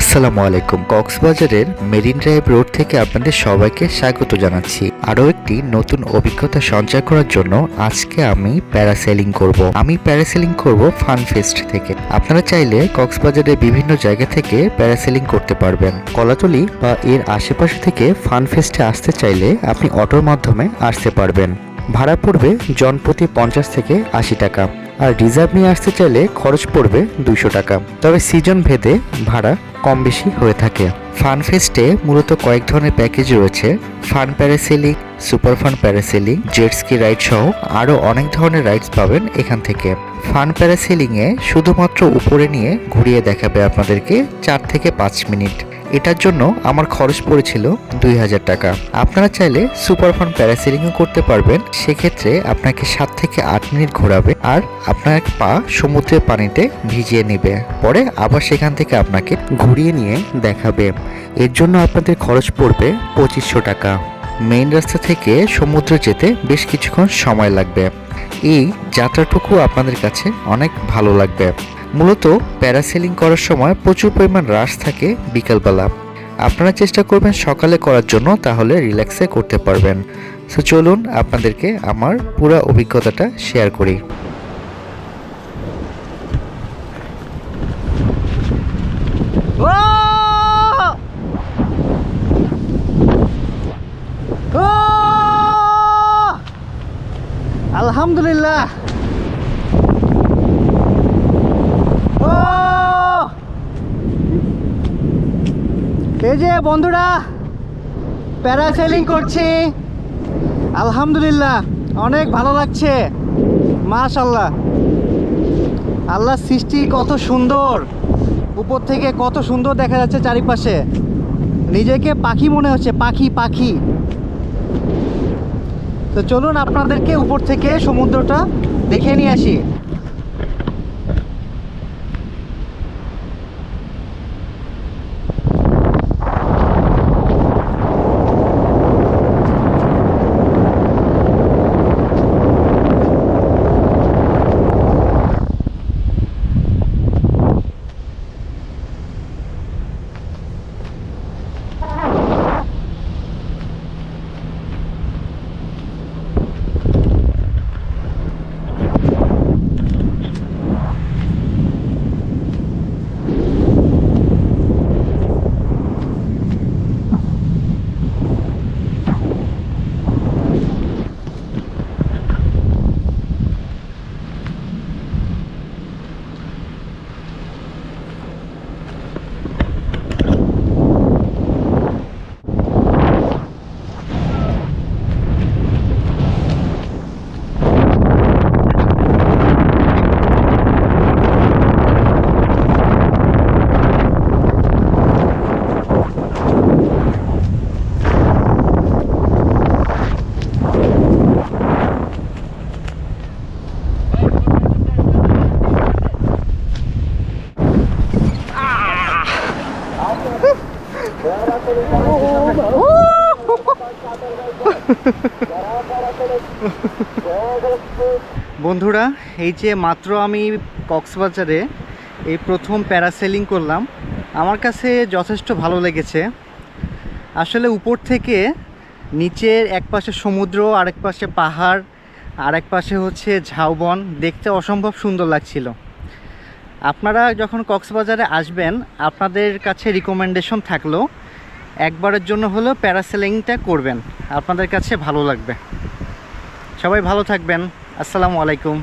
আসসালামু আলাইকুম। কক্সবাজারের মেরিন ড্রাইভ রোড থেকে আপনাদের সবাইকে স্বাগত জানাচ্ছি। আরও একটি নতুন অভিজ্ঞতা সঞ্চয় করার জন্য আজকে আমি প্যারাসেলিং করব। আমি প্যারাসেলিং করব ফান ফেস্ট থেকে। আপনারা চাইলে কক্সবাজারের বিভিন্ন জায়গা থেকে প্যারাসেলিং করতে পারবেন। কলাতলি বা এর আশেপাশে থেকে ফান ফেস্টে আসতে চাইলে আপনি অটোর মাধ্যমে আসতে পারবেন। ভাড়া পড়বে জনপ্রতি পঞ্চাশ থেকে আশি টাকা। আর রিজার্ভ নিয়ে আসতে চাইলে খরচ পড়বে দুইশো টাকা। তবে সিজন ভেদে ভাড়া কম বেশি হয়ে থাকে। ফান ফেস্টে মূলত কয়েক ধরনের প্যাকেজ রয়েছে। Fun parasailing super fun parasailing jet ski ride সহ আরও অনেক ধরনের রাইডস পাবেন এখান থেকে। ফান প্যারাসেলিংয়ে শুধুমাত্র উপরে নিয়ে ঘুরিয়ে দেখাবে আপনাদেরকে চার থেকে পাঁচ মিনিট। এটার জন্য আমার খরচ পড়েছিল দুই হাজার টাকা। আপনারা চাইলে সুপার ফান প্যারাসেলিংও করতে পারবেন। সেক্ষেত্রে আপনাকে সাত থেকে আট মিনিট ঘোরাবে আর আপনার এক পা সমুদ্রের পানিতে ভিজিয়ে নেবে। পরে আবার সেখান থেকে আপনাকে ঘুরিয়ে নিয়ে দেখাবে। এর জন্য আপনাদের খরচ পড়বে পঁচিশশো টাকা। মেইন রাস্তা থেকে সমুদ্র যেতে বেশ কিছুক্ষণ সময় লাগবে। এই যাত্রাটুকু আপনাদের কাছে অনেক ভালো লাগবে। মূলত প্যারাসেলিং করার সময় প্রচুর পরিমাণ রাশ থাকে বিকালবেলা। আপনারা চেষ্টা করবেন সকালে করার জন্য, তাহলে রিল্যাক্সে করতে পারবেন। সো চলুন আপনাদেরকে আমার পুরো অভিজ্ঞতাটা শেয়ার করি। আলহামদুলিল্লাহ। এই যে বন্ধুরা প্যারাসেলিং করছি। আলহামদুলিল্লাহ, অনেক ভালো লাগছে। মাশাল্লাহ আল্লাহ সৃষ্টি কত সুন্দর। উপর থেকে কত সুন্দর দেখা যাচ্ছে চারিপাশে। নিজেকে পাখি মনে হচ্ছে, পাখি পাখি। তো চলুন আপনাদেরকে উপর থেকে সমুদ্রটা দেখে নিয়ে আসি। বন্ধুরা, এই যে মাত্র আমি কক্সবাজারে এই প্রথম প্যারাসেলিং করলাম। আমার কাছে যথেষ্ট ভালো লেগেছে। আসলে উপর থেকে নিচের এক পাশে সমুদ্র, আরেক পাশে পাহাড়, আরেক পাশে হচ্ছে ঝাউবন। দেখতে অসম্ভব সুন্দর লাগছিল। আপনারা যখন কক্সবাজারে আসবেন, আপনাদের কাছে রিকমেন্ডেশন থাকল একবারের জন্য হলেও প্যারাসেলিংটা করবেন। আপনাদের কাছে ভালো লাগবে। সবাই ভালো থাকবেন। আসসালামু আলাইকুম।